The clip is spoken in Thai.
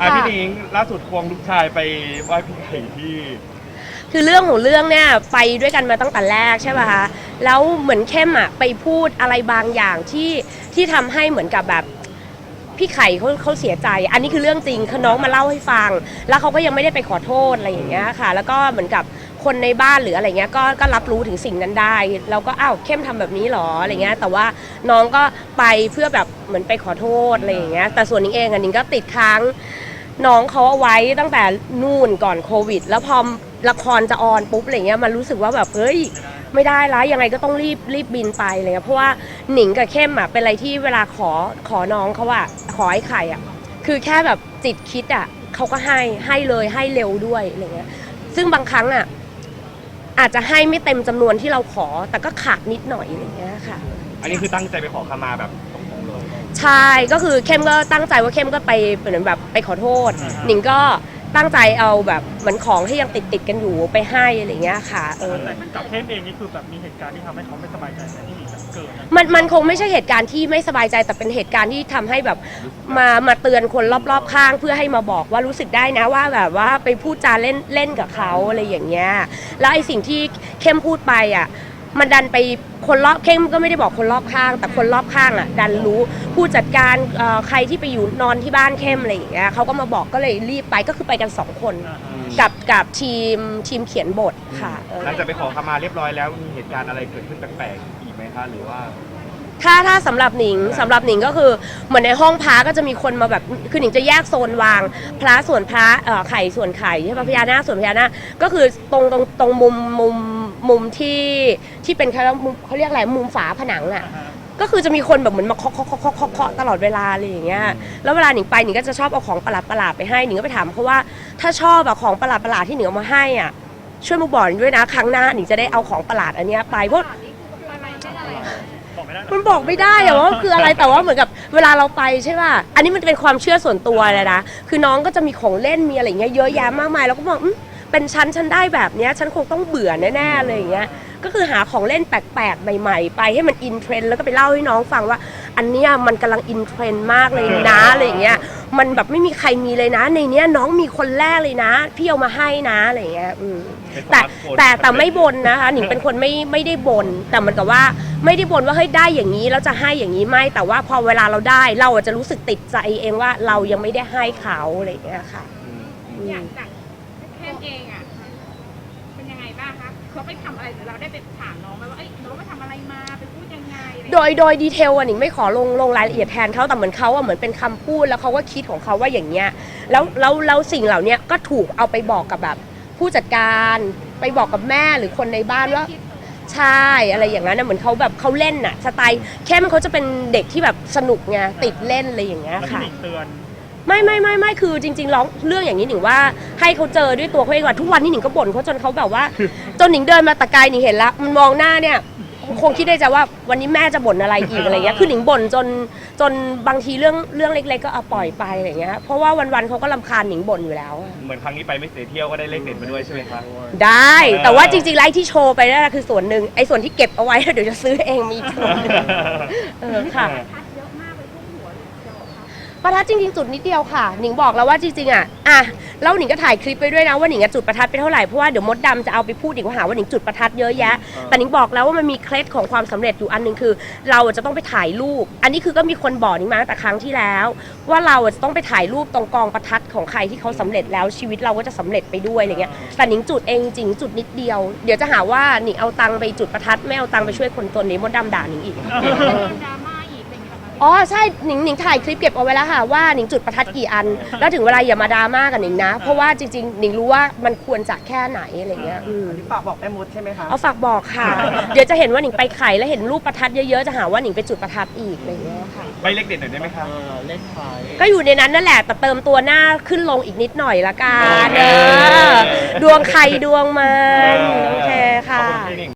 อะค่ะพี่หนิงล่าสุดควงลูกชายไปไหว้พี่ไข่ที่ คือเรื่องของเรื่องเนี่ยไปด้วยกันมาตั้งแต่แรกใช่ป่ะคะแล้วเหมือนเข้มอะไปพูดอะไรบางอย่างที่ที่ทำให้เหมือนกับแบบพี่ไข่เขาเขาเสียใจ อันนี้คือเรื่องจริงคือน้องมาเล่าให้ฟัง แล้วเขาก็ยังไม่ได้ไปขอโทษอะไรอย่างเงี้ยค่ะ แล้วก็เหมือนกับคนในบ้านหรืออะไรเงี้ยก็ก็รับรู้ถึงสิ่งนั้นได้แล้วก็อ้าวเข้มทำแบบนี้หรออะไรเงี้ยแต่ว่าน้องก็ไปเพื่อแบบเหมือนไปขอโทษอะไรอย่างเงี้ยแต่ส่วนนิ้งเองอะนิ้งก็ติดค้าง น้องเขาเอาไว้ตั้งแต่นู่นก่อนโควิด แล้วพอละครจะออนปุ๊บอะไรเงี้ยมันรู้สึกว่าแบบเฮ้ยไม่ได้ละยังไงก็ต้องรีบรีบบินไปอะไรเลยเพราะว่าหนิงกับเข้มอะเป็นอะไรที่เวลาขอขอน้องเขาอะขอไอ้ไข่อะคือแค่แบบจิตคิดอะเขาก็ให้ให้เลยให้เร็วด้วยอะไรเงี้ยซึ่งบางครั้งอะอาจจะให้ไม่เต็มจำนวนที่เราขอแต่ก็ขาดนิดหน่อยอะไรเงี้ยค่ะ อันนี้คือตั้งใจไปขอขมาแบบ ใช่ก็คือเข้มก็ตั้งใจว่าเข้มก็ไปเหมือนแบบไปขอโทษอ่าฮะหนิงก็ตั้งใจเอาแบบเหมือนของที่ยังติดติดๆกันอยู่ไปให้อะไรเงี้ยค่ะเออ แต่กับเข้มเองนี่คือแบบมีเหตุการณ์ที่ทำให้เขาไม่สบายใจไหมที่แบบเกิดอะมันมันคงไม่ใช่เหตุการณ์ที่ไม่สบายใจแต่เป็นเหตุการณ์ที่ทำให้แบบมามาเตือนคนรอบๆข้าง เพื่อให้มาบอกว่ารู้สึกได้นะว่าแบบว่าไปพูดจาเล่นเล่นกับเขาอะไรอย่างเงี้ยแล้วไอ้สิ่งที่เข้มพูดไปอะ มันดันไปคนรอบเข้มก็ไม่ได้บอกคนรอบข้าง แต่คนรอบข้างอะ ดันรู้ผู้จัดการเอ่อใครที่ไปอยู่นอนที่บ้านเข้มอะไรอย่างเงี้ยเขาก็มาบอกก็เลยรีบไปก็คือไปกันสองคนอ่าฮะกับกับทีมทีมเขียนบทค่ะเออ หลังจากไปขอขมาเรียบร้อยแล้วมีเหตุการณ์อะไรเกิดขึ้นแปลกๆอีกไหมคะหรือว่า ถ้าถ้าสำหรับหนิงสำหรับหนิงก็คือเหมือนในห้องพระก็จะมีคนมาแบบคือหนิงจะแยกโซนวาง พระส่วนพระเอ่อไข่ส่วนไข่ใช่ปะพญานาคส่วนพญานาคก็คือตรงตรงตรงมุมมุม มุมที่ที่เป็นเขาเรียกมุมเขาเรียกอะไรมุมฝาผนังอะอ่าฮะก็คือจะมีคนแบบเหมือนมาเคาะเคาะเคาะเคาะเคาะเคาะตลอดเวลาอะไรอย่างเงี้ย แล้วเวลาหนิงไปหนิงก็จะชอบเอาของประหลาดประหลาดๆไปให้หนิงก็ไปถามเขาว่าถ้าชอบอะของประหลาดประหลาดๆที่หนิงเอามาให้อะช่วยมาบอกหนิงด้วยนะครั้งหน้าหนิงจะได้เอาของประหลาดอันเนี้ยไปเพราะ บอกไม่ได้มันบอกไม่ได้อะว่ามันคืออะไรแต่ว่าเหมือนกับเวลาเราไปใช่ป่ะ อันนี้มันจะเป็นความเชื่อส่วนตัวเลยนะ คือน้องก็จะมีของเล่นมีอะไรเงี้ยเยอะแยะมากมายแล้วก็บอกอืม เป็นชั้นฉันได้แบบเนี้ยฉันคงต้องเบื่อแน่ๆเลยอย่างเงี้ยก็คือหาของเล่นแปลกๆ ใหม่ๆ ไปให้มันอินเทรนด์แล้วก็ไปเล่าให้น้องฟังว่า อันเนี้ยมันกำลังอินเทรนด์มากเลยนะอะไรอย่างเงี้ยมันแบบไม่มีใครมีเลยนะ ในเนี้ยน้องมีคนแรกเลยนะ พี่เอามาให้นะอะไรอย่างเงี้ยอืมแต่แต่แต่ไม่บนนะคะหนิงเป็นคนไม่ไม่ได้บน แต่เหมันกับว่าไม่ได้บนว่าเฮ้ยได้อย่างนี้แล้วจะให้อย่างนี้ไม่แต่ว่าพอเวลาเราได้เราอาจจะรู้สึกติดใจเองว่าเรายังไม่ได้ให้เขาอะไรอย่างเงี้ยค่ะอืมอือย่ามงจาก เข้มเองอะเป็นยังไงบ้างคะเขาไปทำอะไรหรือเราได้ไปถามน้องไหมว่าเอ้ยน้องไปทำอะไรมาไปพูดยังไงอะไรอย่างโดเงี้ยยโดยดีเทลอะหนิงไม่ขอลงลงรายละเอียดแทนเขาแต่เหมือนเขาอะเหมือนเป็นคำพูดแล้วเขาก็คิดของเขาว่าอย่างเงี้ยแล้วแล้วแล้วสิ่งเหล่าเนี้ยก็ถูกเอาไปบอกกับแบบผู้จัดการไปบอกกับแม่หรือคนในบ้านว่าใช่อะไรอย่างนั้นนะเหมือนเขาแบบเขาเล่นน่ะสไตล์เข้มเขาจะเป็นเด็กที่แบบสนุกไงติดเล่นอะไรอย่างเงี้ยแล้วพี่ค่ะ หนิงเตือน ไม่ไม่ไม่ไม่คือจริงๆร้องเรื่องอย่างนี้หนิงว่าให้เขาเจอด้วยตัวเขาเองว่าทุกวันนี้หนิงก็บ่นเขาจนเขาแบบว่า จนหนิงเดินมาแตะไกลหนิงเห็นละมันมองหน้าเนี่ย คงคิดได้ใจว่าวันนี้แม่จะบ่นอะไรอีกอะไรเงี้ยคือหนิงบ่นจนจนบางทีเรื่องเรื่องเล็ก ๆ ก็เอาปล่อยไปอะไรเงี้ยเพราะว่าวันๆเขาก็ลำคาญหนิงบ่นอยู่แล้วอะเหมือนครั้งนี้ไปไม่เสียเที่ยวก็ได้เลขเด็ดมาด้วยใช่ไหมคะได้แต่ว่าจริงๆไลฟ์ที่โชว์ไปนั่นนะคือส่วนหนึ่งไอ้ส่วนที่เก็บเอาไว้เดี๋ยวจะซื้อเองมีอีกส่วนหนึ่งเออค่ะพัดเยอะมา ประทัดจริงๆจุดนิดเดียวค่ะ หนิงบอกแล้วว่าจริงๆอะอะแล้วหนิงก็ถ่ายคลิปไปด้วยนะว่าหนิงอะจุดประทัดไปเท่าไหร่เพราะว่าเดี๋ยวมดดำจะเอาไปพูดอีกว่าหาว่าหนิงจุดประทัดเยอะแยะแต่หนิงบอกแล้วว่ามันมีเคล็ดของความสำเร็จอยู่อันหนึ่งคือ เราจะต้องไปถ่ายรูป อันนี้คือก็มีคนบอกหนิงมาตั้งแต่ครั้งที่แล้ว ว่าเราจะต้องไปถ่ายรูปตรงกองประทัดของใครที่เขาสำเร็จแล้วชีวิตเราก็จะสำเร็จไปด้วยอะไรเงี้ยแต่หนิงจุดเองจริงๆจุดนิดเดียว เดี๋ยวจะหาว่าหนิงเอาตังค์ไปจุดประทัดไม่เอาตังค์ไปช่วยคนจนนี้มดดำด่าหนิงอีกโดนดราม่าอีกอะไร อย่างเงี้ยเหรอคะอ๋อใช่หนิงหนิงถ่ายคลิปเก็บเอาไว้แล้วค่ะว่าหนิงจุดประทัดกี่อัน แล้วถึงเวลาอย่ามาดราม่ากับหนิงนะ เพราะว่าจริงๆหนิงรู้ว่ามันควรจะแค่ไหนอะไรเงี้ยอืม ฝากบอกแม่มดใช่ไหมคะ เอาฝากบอกค่ะ เดี๋ยวจะเห็นว่าหนิงไปไข่แล้วเห็นรูปประทัดเยอะๆ จะหาว่าหนิงไปจุดประทัดอีกอะไรเงี้ยค่ะไปเลขเด็ดหน่อยได้ไหมคะเออเลขท้ายก็อยู่ในนั้นนั่นแหละ แต่เติมตัวหน้าขึ้นลงอีกนิดหน่อยละกันโอเคเออดวงใครดวงมัน โอเคขอบค่ะคุณพี่หนิง